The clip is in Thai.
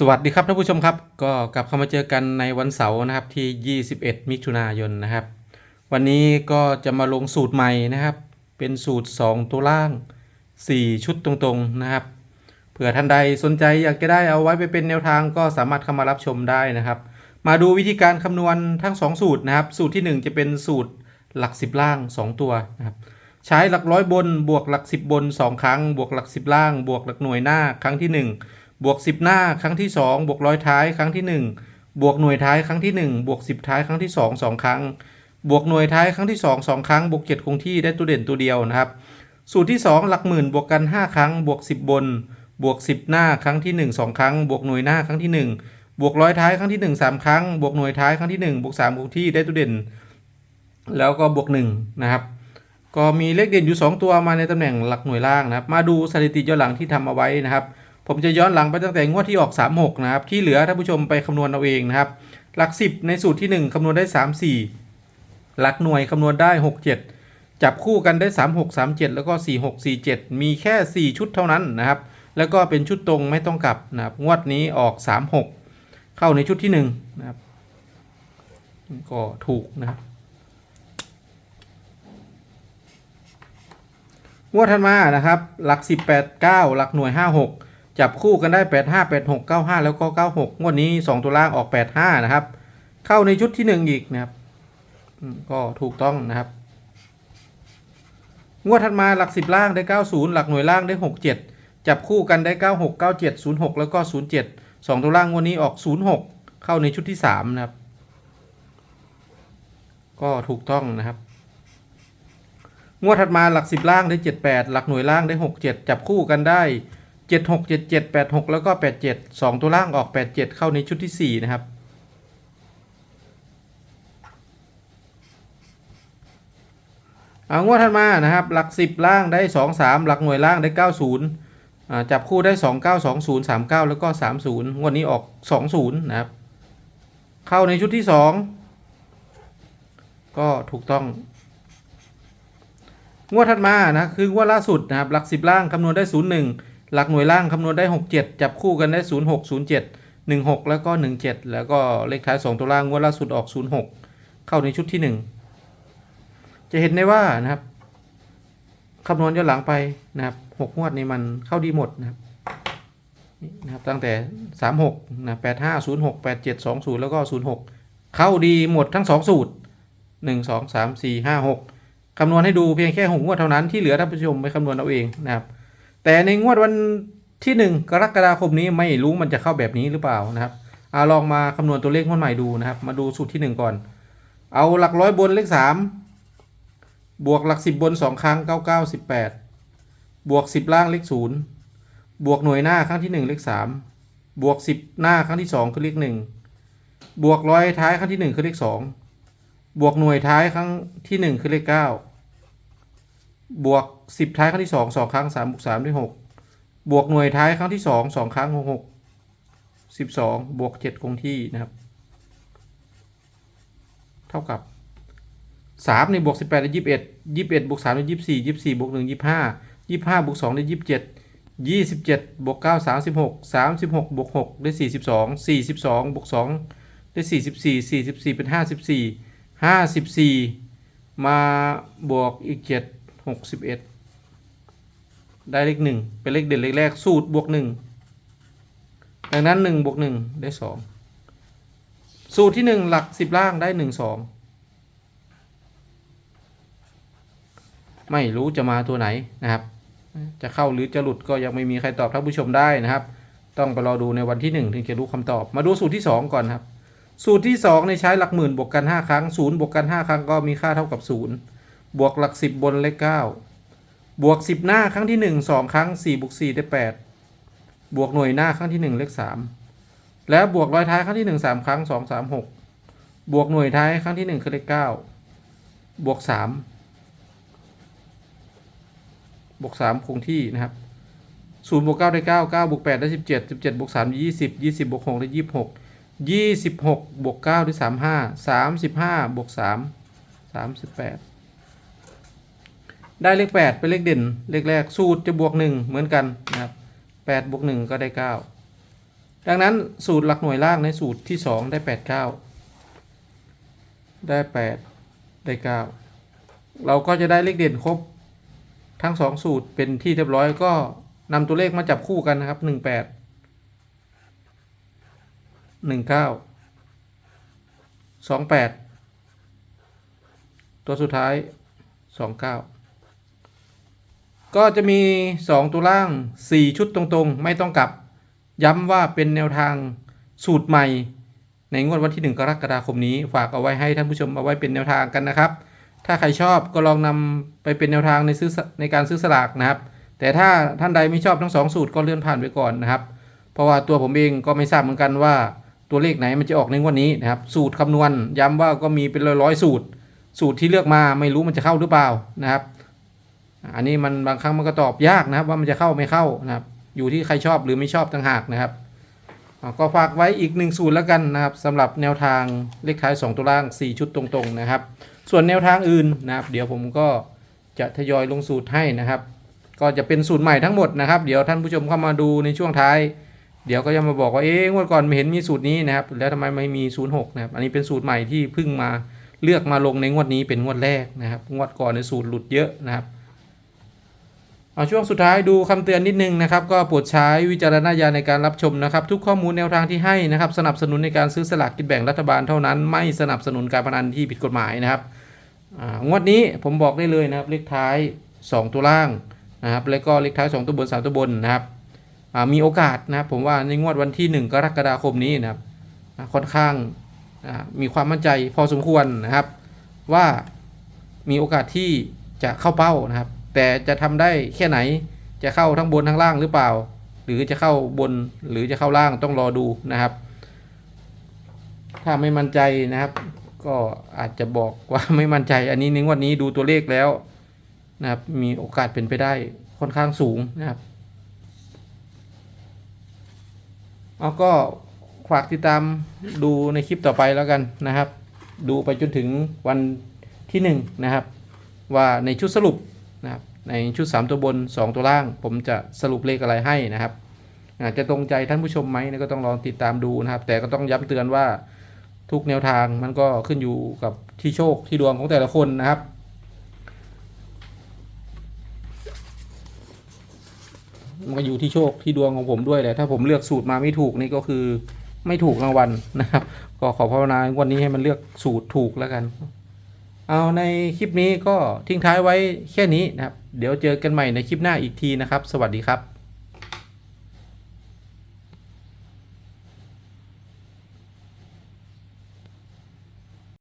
สวัสดีครับท่านผู้ชมครับ ก็กลับเข้ามาเจอกันในวันเสาร์นะครับที่ 21 มิถุนายนนะครับ วันนี้ก็จะมาลงสูตรใหม่นะครับ เป็นสูตร 2 ตัวล่าง 4 ชุดตรงๆนะครับเผื่อท่านใดสนใจอยากจะได้เอาไว้ไปเป็นแนวทางก็สามารถเข้ามารับชมได้นะครับ มาดูวิธีการคำนวณทั้ง 2 สูตรนะครับ สูตรทีหนึ่1 จะเป็นสูตรหลัก 10 ล่าง 2 ตัวนะครับใช้หลักร้อยบนบวกหลัก 10 บน 2 ครั้ง บวกหลัก 10 ล่าง บวกหลักหน่วยหน้าครั้งที่ 1 บวก 10 หน้าครั้งที่ 2 บวกร้อยท้ายครั้งที่ 1 บวกหน่วยท้ายครั้งที่ 1 บวก 10 ท้ายครั้งที่ 2 2 ครั้ง บวกหน่วยท้ายครั้งที่ 2 2 ครั้ง บวก 7 คงที่ได้ตัวเด่นตัวเดียวนะครับ สูตรที่ 2 หลักหมื่นบวกกัน 5 ครั้ง บวก 10 บน บวก 10 หน้าครั้งที่ 1 2 ครั้ง บวกหน่วยหน้าครั้งที่ 1 บวกร้อยท้ายครั้งที่ 1 3 ครั้ง บวกหน่วยท้ายครั้งที่ 1 บวก3คงที่ได้ตัวเด่น แล้วก็บวก1นะครับก็มีเลขเด่นอยู่ 2 ตัวมาในตำแหน่งหลักหน่วยล่างนะครับ มาดูสถิติย้อนหลังที่ทำเอาไว้นะครับ ผมจะย้อนหลังไปตั้งแต่งวดที่ออก 36 นะครับ ที่เหลือท่านผู้ชมไปคำนวณเอาเองนะครับ หลัก 10 ในสูตรที่ 1 คำนวณได้ 3 4 หลักหน่วยคำนวณได้ 6 7 จับคู่กันได้ 3 6 3 7 แล้วก็ 4 6 4 7 มีแค่ 4 ชุดเท่านั้นนะครับ แล้วก็เป็นชุดตรงไม่ต้องกลับนะครับ งวดนี้ออก 3 6 เข้าในชุดที่1นะครับ ก็ถูกนะครับงวดถัดมานะครับ หลัก 18 9 หลักหน่วย 5 6 จับคู่กันได้ 8 5 8 6 9 5 แล้วก็ 96 งวดนี้ 2 ตัวล่างออก 8 5 นะครับ เข้าในชุดที่ 1 อีกนะครับ ก็ถูกต้องนะครับ งวดถัดมาหลัก 10 ล่างได้ 90 หลักหน่วยล่างได้ 67 จับคู่กันได้ 96 97 06 แล้วก็ 07 2 ตัวล่างงวดนี้ออก 06 เข้าในชุดที่ 3 นะครับ ก็ถูกต้องนะครับ งวดถัดมาหลักสิบล่างได้เจ็ดแปดหลักหน่วยล่างได้หกเจ็ดจับคู่กันได้ เจ็ดหกเจ็ดเจ็ดแปดหกแล้วก็แปดเจ็ดสองตัวล่างออกแปดเจ็ดเข้าในชุดที่สี่นะครับ เอางวดถัดมานะครับ หลักสิบล่างได้สองสามหลักหน่วยล่างได้เก้าศูนย์จับคู่ได้สองเก้าสองศูนย์สามเก้าแล้วก็สามศูนย์งวดนี้ออกสองศูนย์นะครับ เข้าในชุดที่สองก็ถูกต้องงวดถัดมานะคืองวดล่าสุดนะครับหลักสิบล่างคำนวณได้ศูนย์หนึ่ง หลักหน่วยล่างคำนวณได้หกเจ็ดจับคู่กันได้ศูนย์หกศูนย์เจ็ดหนึ่งหกแล้วก็หนึ่งเจ็ดแล้วก็เลขท้ายสองตัวล่างงวดล่าสุดออกศูนย์หกเข้าในชุดที่หนึ่งจะเห็นได้ว่านะครับคำนวณย้อนหลังไปนะครับหกงวดนี้มันเข้าดีหมดนะครับนะครับตั้งแต่สามหกนะแปดห้าศูนย์หกแปดเจ็ดสองศูนย์แล้วก็ศูนย์หกเข้าดีหมดทั้งสองสูตรหนึ่งสองสามสี่ห้าหกคำนวณให้ดูเพียงแค่หกงวดเท่านั้นที่เหลือท่านผู้ชมไปคำนวณเอาเองนะครับ แต่ในงวดวันที่หนึ่งกรกฎาคมนี้ไม่รู้มันจะเข้าแบบนี้หรือเปล่านะครับเอาลองมาคำนวณตัวเลขงวดใหม่ดูนะครับ มาดูสูตรที่หนึ่งก่อน เอาหลักร้อยบนเลขสามบวกหลักสิบบนสองครั้งเก้าเก้าสิบแปดบวกสิบล่างเลขศูนย์บวกหน่วยหน้าครั้งที่หนึ่งเลขสามบวกสิบหน้าครั้งที่สองคือเลขหนึ่งบวกร้อยท้ายครั้งที่หนึ่งคือเลขสองบวกหน่วยท้ายครั้งที่หนึ่งคือเลขเก้า บวกสิบท้ายครั้งที่สองสองครั้งสามบวกสามได้หกบวกหน่วยท้ายครั้งที่สองสองครั้งหกหกสิบสองบวกเจ็ดคงที่นะครับ เท่ากับสามในบวกสิบแปดได้ยี่สิบเอ็ดยี่สิบเอ็ดบวกสามได้ยี่สิบสี่ยี่สิบสี่บวกหนึ่งยี่สิบห้ายี่ห้าบวกสองได้ยี่สิบเจ็ดยี่สิบเจ็ดบวกเก้าสามสิบหกสามสิบหกบวกหกได้สี่สิบสองสี่สิบสองบวกสองได้สี่สิบสี่สี่สิบสี่เป็นห้าสิบสี่ห้าสิบสี่มาบวกอีกเจ็ด หกสิบเอ็ดได้เลขหนึ่งเป็นเลขเด่นเลขแรกสูตรบวกหนึ่งดังนั้นหนึ่งบวกหนึ่งได้สองสูตรที่หนึ่งหลักสิบล่างได้หนึ่งสองไม่รู้จะมาตัวไหนนะครับ จะเข้าหรือจะหลุดก็ยังไม่มีใครตอบท่านผู้ชมได้นะครับ ต้องไปรอดูในวันที่หนึ่งถึงจะรู้คำตอบ มาดูสูตรที่สองก่อนครับ สูตรที่สองในใช้หลักหมื่นบวกกันห้าครั้งศูนย์บวกกันห้าครั้งก็มีค่าเท่ากับศูนย์ บวกหลักสิบบนเลขเก้าบวกสิบหน้าครั้งที่หนึ่งสองครั้งสี่บวกสี่ได้แปดบวกหน่วยหน้าครั้งที่หนึ่งเลขสามแล้วบวกร้อยท้ายครั้งที่หนึ่งสามครั้งสองสามหกบวกหน่วยท้ายครั้งที่หนึ่งคือเลขเก้าบวกสามบวกสามคงที่นะครับศูนย์บวกเก้าได้เก้าเก้าบวกแปดได้สิบเจ็ดสิบเจ็ดบวกสามยี่สิบยี่สิบบวกหกได้ยี่สิบหกยี่สิบหกบวกเก้าได้สามห้าสามสิบห้าบวกสามสามสิบแปด ได้เลขแปดเป็นเลขเด่น เลขแรกสูตรจะบวกหนึ่งเหมือนกันนะครับแปดบวกหนึ่งก็ได้เก้าดังนั้นสูตรหลักหน่วยล่างในสูตรที่สองได้แปดเก้าได้แปดได้เก้าเราก็จะได้เลขเด่นครบทั้งสองสูตรเป็นที่เรียบร้อยก็นำตัวเลขมาจับคู่กันนะครับหนึ่งแปดหนึ่งเก้าสองแปดตัวสุดท้ายสองเก็จะมีสองตัวล่างสี่ชุดตรงๆ ไม่ต้องกลับ ย้ำว่าเป็นแนวทางสูตรใหม่ ในงวดวันที่ 1 กรกฎาคมนี้ ฝากเอาไว้ให้ท่านผู้ชมเอาไว้เป็นแนวทางกันนะครับ ถ้าใครชอบก็ลองนำไปเป็นแนวทางในซื้อในการซื้อสลากนะครับ แต่ถ้าท่านใดไม่ชอบทั้งสองสูตรก็เลื่อนผ่านไปก่อนนะครับ เพราะว่าตัวผมเองก็ไม่ทราบเหมือนกันว่าตัวเลขไหนมันจะออกในงวดนี้นะครับ สูตรคำนวณย้ำว่าก็มีเป็นร้อยๆสูตร สูตรที่เลือกมาไม่รู้มันจะเข้าหรือเปล่านะครับ อันนี้มันบางครั้งมันก็ตอบยากนะครับ ว่ามันจะเข้าไม่เข้านะครับ อยู่ที่ใครชอบหรือไม่ชอบต่างหากนะครับก็ฝากไว้อีกหนึ่งสูตรแล้วกันนะครับสำหรับแนวทางเลขท้าย 2 ตัวล่าง 4 ชุดตรงๆนะครับ ส่วนแนวทางอื่นนะครับ เดี๋ยวผมก็จะทยอยลงสูตรให้นะครับ ก็จะเป็นสูตรใหม่ทั้งหมดนะครับ เดี๋ยวท่านผู้ชมเข้ามาดูในช่วงท้าย เดี๋ยวก็จะมาบอกว่าเอ๊ะงวดก่อนไม่เห็นมีสูตรนี้นะครับ แล้วทำไมไม่มี 06 นะครับ อันนี้เป็นสูตรใหม่ที่เพิ่งมาเลือกมาลงในงวดนี้เป็นงวดแรกนะครับ งวดก่อนในสูตรหลุดเยอะนะครับ เอาช่วงสุดท้ายดูคำเตือนนิดนึงนะครับ ก็โปรดใช้วิจารณญาณในการรับชมนะครับ ทุกข้อมูลแนวทางที่ให้นะครับ สนับสนุนในการซื้อสลากกินแบ่งรัฐบาลเท่านั้น ไม่สนับสนุนการพนันที่ผิดกฎหมายนะครับงวดนี้ผมบอกได้เลยนะครับ เลขท้าย 2 ตัวล่างนะครับ แล้วก็เลขท้าย 2 ตัวบน 3 ตัวบนนะครับมีโอกาสนะครับ ผมว่าในงวดวันที่ 1 กรกฎาคมนี้นะครับค่อนข้างมีความมั่นใจพอสมควรนะครับ ว่ามีโอกาสที่จะเข้าเป้านะครับ แต่จะทำได้แค่ไหนจะเข้าทั้งบนทั้งล่างหรือเปล่า หรือจะเข้าบนหรือจะเข้าล่างต้องรอดูนะครับ ถ้าไม่มั่นใจนะครับ ก็อาจจะบอกว่าไม่มั่นใจ อันนี้ในงวดนี้ดูตัวเลขแล้วนะครับ มีโอกาสเป็นไปได้ค่อนข้างสูงนะครับเอาก็ฝากติดตามดูในคลิปต่อไปแล้วกันนะครับ ดูไปจนถึงวันที่หนึ่งนะครับ ว่าในชุดสรุป นะครับในชุด 3 ตัวบน 2 ตัวล่าง ผมจะสรุปเลขอะไรให้นะครับอาจจะตรงใจท่านผู้ชมไหมนี่ยก็ต้องลองติดตามดูนะครับ แต่ก็ต้องย้ำเตือนว่าทุกแนวทางมันก็ขึ้นอยู่กับที่โชคที่ดวงของแต่ละคนนะครับมันก็อยู่ที่โชคที่ดวงของผมด้วยแหละถ้าผมเลือกสูตรมาไม่ถูกนี่ก็คือไม่ถูกรางวัลนะครับ ก็ขอภาวนาวันนี้ให้มันเลือกสูตรถูกแล้วกัน เอาในคลิปนี้ก็ทิ้งท้ายไว้แค่นี้นะครับ เดี๋ยวเจอกันใหม่ในคลิปหน้าอีกทีนะครับ สวัสดีครับ